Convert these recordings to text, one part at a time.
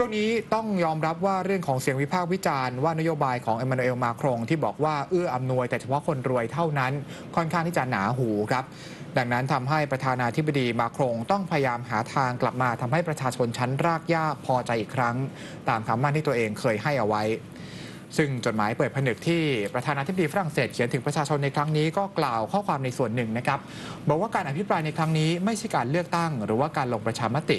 ช่วงนี้ต้องยอมรับว่าเรื่องของเสียงวิพากษ์วิจารณ์ว่านโยบายของเอมมานูเอลมาครงที่บอกว่าเอื้ออำนวยแต่เฉพาะคนรวยเท่านั้นค่อนข้างที่จะหนาหูครับ ดังนั้นทำให้ประธานาธิบดีมาครงต้องพยายามหาทางกลับมาทำให้ประชาชนชั้นรากหญ้าพอใจอีกครั้ง ตามคำมั่นที่ตัวเองเคยให้เอาไว้ ซึ่งจดหมายเปิดผนึกที่ประธานาธิบดีฝรั่งเศสเขียนถึงประชาชนในครั้งนี้ก็กล่าวข้อความในส่วนหนึ่งนะครับ บอกว่าการอภิปรายในครั้งนี้ไม่ใช่การเลือกตั้ง หรือว่าการลงประชามติ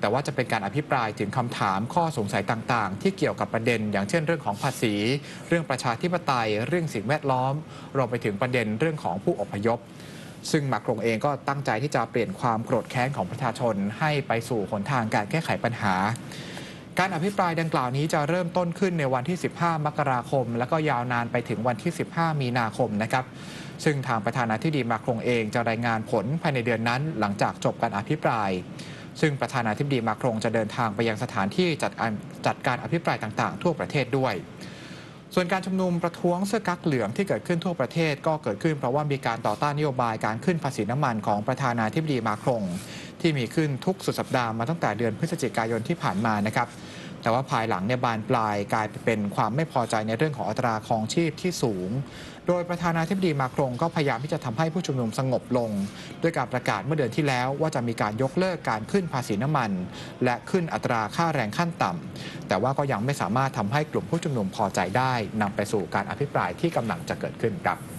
แต่ว่าจะเป็นการอภิปรายถึงคำถามข้อสงสัยต่าง ๆ ที่เกี่ยวกับประเด็น อย่างเช่นเรื่องของภาษี เรื่องประชาธิปไตย เรื่องสิ่งแวดล้อมรวมไปถึงประเด็นเรื่องของผู้อพยพซึ่งมาครงเองก็ตั้งใจที่จะเปลี่ยนความโกรธแค้นของประชาชนให้ไปสู่หนทางการแก้ไขปัญหา การอภิปรายดังกล่าวนี้จะเริ่มต้นขึ้นในวันที่ 15 มกราคม แล้วก็ยาวนานไปถึงวันที่ 15 มีนาคมนะครับ ซึ่งทางประธานาธิบดีมาครงเองจะรายงานผลภายในเดือนนั้น หลังจากจบการอภิปราย ซึ่งประธานาธิบดีมาครงจะเดินทางไปยังสถานที่จัดการจัดการอภิปรายต่างๆ ทั่วประเทศด้วย ส่วนการชุมนุมประท้วงเสื้อกั๊กเหลืองที่เกิดขึ้นทั่วประเทศก็เกิดขึ้นเพราะว่ามีการต่อต้านนโยบายการขึ้นภาษีน้ำมันของประธานาธิบดีมาครง ที่มีขึ้นทุกสุดสัปดาห์มาตั้งแต่เดือนพฤศจิกายนที่ผ่านมานะครับ แต่ว่าภายหลังเนี่ยบานปลายกลายเป็นความไม่พอใจในเรื่องของอัตราครองชีพที่สูง โดยประธานาธิบดีมาครงก็พยายามที่จะทำให้ผู้ชุมนุมสงบลง ด้วยการประกาศเมื่อเดือนที่แล้วว่าจะมีการยกเลิกการขึ้นภาษีน้ำมัน และขึ้นอัตราค่าแรงขั้นต่ำแต่ว่าก็ยังไม่สามารถทำให้กลุ่มผู้ชุมนุมพอใจได้นำไปสู่การอภิปรายที่กำลังจะเกิดขึ้นครับ